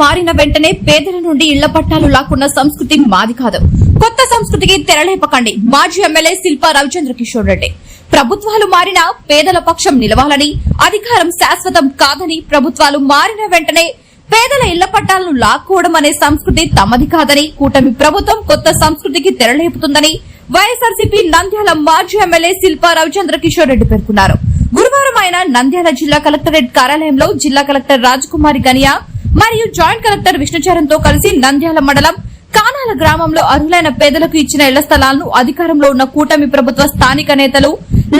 మారిన వెంటనే పేదల నుండి ఇళ్ళ పట్టాలు లాక్కున్న సంస్కృతి మాది కాదు. కొత్త సంస్కృతికి తెరలేపకండి. మాజీ ఎమ్మెల్యే శిల్పా రవిచంద్ర కిషోర్ రెడ్డి. ప్రభుత్వాలు మారినా పేదల పక్షం నిలవాలని అధికారం శాశ్వతం కాదని ప్రభుత్వాలు మారిన వెంటనే పేదల ఇళ్ళ పట్టాలను లాక్కోవడం అనే సంస్కృతి తమది కాదని కూటమి ప్రభుత్వం కొత్త సంస్కృతికి తెరలేపుతుందని వైఎస్ఆర్సీపీ నంద్యాల మాజీ ఎమ్మెల్యే శిల్పా రవిచంద్ర కిషోర్ రెడ్డి పేర్కొన్నారు. గురువారం ఆయన నంద్యాల జిల్లా కలెక్టరేట్ కార్యాలయంలో జిల్లా కలెక్టర్ రాజకుమారి గనియా మరియు జాయింట్ కలెక్టర్ విష్ణుచరణ్తో కలిసి నంద్యాల మండలం కానాల గ్రామంలో అర్హులైన పేదలకు ఇచ్చిన ఇళ్ళ స్థలాలను అధికారంలో ఉన్న కూటమి ప్రభుత్వ స్థానిక నేతలు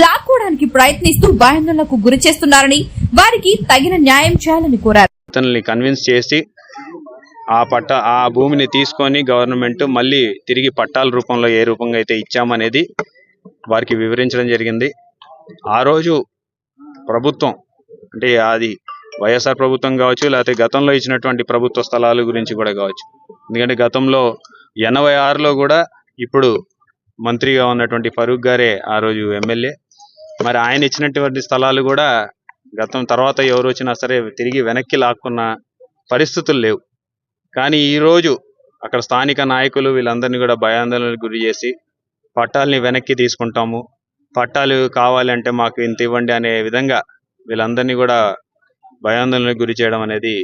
లాక్కోవడానికి ప్రయత్నిస్తూ భయాందోళనకు గురి చేస్తున్నారని వారికి తగిన న్యాయం చేయాలని కోరారు. అతన్ని కన్విన్స్ చేసి ఆ పట్ట ఆ భూమిని తీసుకొని గవర్నమెంట్ మళ్ళీ తిరిగి పట్టాల రూపంలో ఏ రూపంగా అయితే ఇచ్చామనేది వారికి వివరించడం జరిగింది. ఆ రోజు ప్రభుత్వం అంటే అది వైఎస్ఆర్ ప్రభుత్వం కావచ్చు లేకపోతే గతంలో ఇచ్చినటువంటి ప్రభుత్వ స్థలాల గురించి కూడా కావచ్చు. ఎందుకంటే గతంలో ఎనభై ఆరులో కూడా ఇప్పుడు మంత్రిగా ఉన్నటువంటి ఫరూక్ గారే ఆ రోజు ఎమ్మెల్యే. మరి ఆయన ఇచ్చినటువంటి స్థలాలు కూడా గతం తర్వాత ఎవరు వచ్చినా సరే తిరిగి వెనక్కి లాక్కున్న పరిస్థితులు లేవు. కానీ ఈ రోజు అక్కడ స్థానిక నాయకులు వీళ్ళందరినీ కూడా భయాందోళనకు గురి చేసి పట్టాలని వెనక్కి తీసుకుంటాము. పట్టాలు కావాలంటే మాకు ఇంత ఇవ్వండి అనే విధంగా వీళ్ళందరినీ కూడా భయాందోళనకు గురి చేయడం అనేది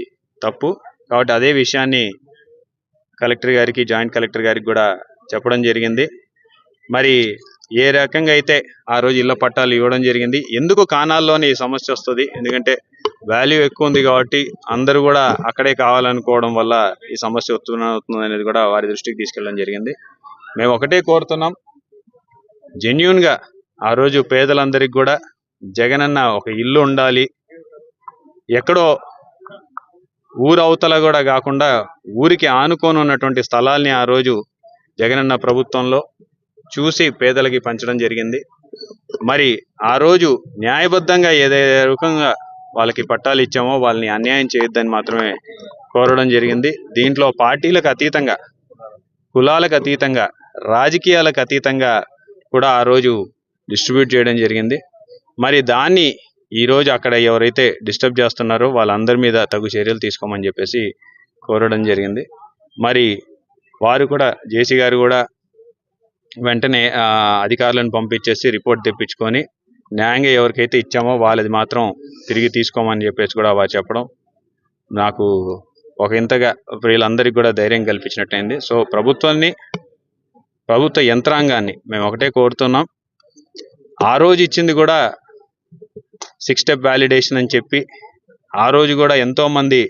తప్పు. కాబట్టి అదే విషయాన్ని కలెక్టర్ గారికి జాయింట్ కలెక్టర్ గారికి కూడా చెప్పడం జరిగింది. మరి ఏ రకంగా అయితే ఆ రోజు ఇళ్ళ పట్టాలు ఇవ్వడం జరిగింది ఎందుకు కానాల్లోనే ఈ సమస్య వస్తుంది? ఎందుకంటే వాల్యూ ఎక్కువ ఉంది కాబట్టి అందరూ కూడా అక్కడే కావాలనుకోవడం వల్ల ఈ సమస్య వస్తున్న అవుతుంది అనేది కూడా వారి దృష్టికి తీసుకెళ్ళడం జరిగింది. మేము ఒకటే కోరుతున్నాం జెన్యున్గా ఆ రోజు పేదలందరికీ కూడా జగనన్న ఒక ఇల్లు ఉండాలి ఎక్కడో ఊరు అవతల కూడా కాకుండా ఊరికి ఆనుకొని ఉన్నటువంటి స్థలాల్ని ఆ రోజు జగనన్న ప్రభుత్వంలో చూసి పేదలకి పంచడం జరిగింది. మరి ఆ రోజు న్యాయబద్ధంగా ఏదే రకంగా వాళ్ళకి పట్టాలు ఇచ్చామో వాళ్ళని అన్యాయం చేయొద్దని మాత్రమే కోరడం జరిగింది. దీంట్లో పార్టీలకు అతీతంగా కులాలకు అతీతంగా రాజకీయాలకు అతీతంగా కూడా ఆ రోజు డిస్ట్రిబ్యూట్ చేయడం జరిగింది. మరి దాన్ని ఈ రోజు అక్కడ ఎవరైతే డిస్టర్బ్ చేస్తున్నారో వాళ్ళందరి మీద తగు చర్యలు తీసుకోమని చెప్పేసి కోరడం జరిగింది. మరి వారు కూడా జేసీ గారు కూడా వెంటనే అధికారులను పంపించేసి రిపోర్ట్ తెప్పించుకొని న్యాయంగా ఎవరికైతే ఇచ్చామో వాళ్ళది మాత్రం తిరిగి తీసుకోమని చెప్పేసి కూడా వారు చెప్పడం నాకు ఒక ఇంతగా వీళ్ళందరికీ కూడా ధైర్యం కల్పించినట్టయింది. సో ప్రభుత్వాన్ని ప్రభుత్వ యంత్రాంగాన్ని మేము ఒకటే కోరుతున్నాం. ఆ రోజు ఇచ్చింది కూడా సిక్స్ స్టెప్ వ్యాలిడేషన్ అని చెప్పి ఆ రోజు కూడా ఎంతోమంది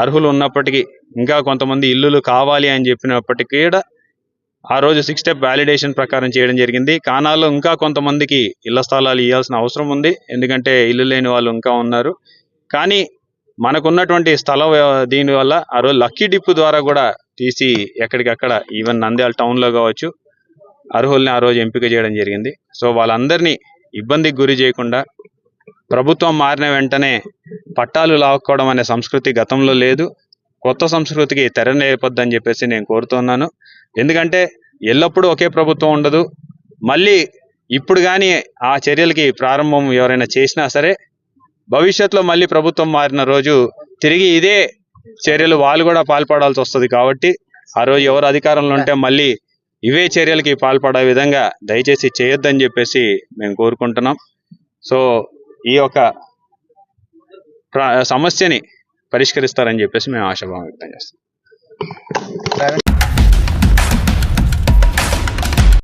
అర్హులు ఉన్నప్పటికీ ఇంకా కొంతమంది ఇల్లులు కావాలి అని చెప్పినప్పటికీ కూడా ఆ రోజు సిక్స్ స్టెప్ వ్యాలిడేషన్ ప్రకారం చేయడం జరిగింది. కానాల్లో ఇంకా కొంతమందికి ఇళ్ళ స్థలాలు ఇవ్వాల్సిన అవసరం ఉంది. ఎందుకంటే ఇల్లు లేని వాళ్ళు ఇంకా ఉన్నారు. కానీ మనకున్నటువంటి స్థలం దీనివల్ల దీని వల్ల ఆ రోజు లక్కీ డిప్ ద్వారా కూడా తీసి ఎక్కడికక్కడ ఈవెన్ నంద్యాల టౌన్లో కావచ్చు అర్హుల్ని ఆ రోజు ఎంపిక చేయడం జరిగింది. సో వాళ్ళందరినీ ఇబ్బందికి గురి చేయకుండా ప్రభుత్వం మారిన వెంటనే పట్టాలు లాక్కోవడం అనే సంస్కృతి గతంలో లేదు. కొత్త సంస్కృతికి తెర నేర్పొద్దని చెప్పేసి నేను కోరుతున్నాను. ఎందుకంటే ఎల్లప్పుడూ ఒకే ప్రభుత్వం ఉండదు. మళ్ళీ ఇప్పుడు కానీ ఆ చర్యలకి ప్రారంభం ఎవరైనా చేసినా సరే భవిష్యత్తులో మళ్ళీ ప్రభుత్వం మారిన రోజు తిరిగి ఇదే చర్యలు వాళ్ళు కూడా పాల్పడాల్సి వస్తుంది కాబట్టి ఆ రోజు ఎవరు అధికారంలో ఉంటే మళ్ళీ ఇవే చర్యలకి పాల్పడే విధంగా దయచేసి చేయొద్దని చెప్పేసి మేము కోరుకుంటున్నాం. సో ఈ యొక్క సమస్యని పరిష్కరిస్తారని చెప్పేసి మేము ఆశాభావం వ్యక్తం చేస్తాం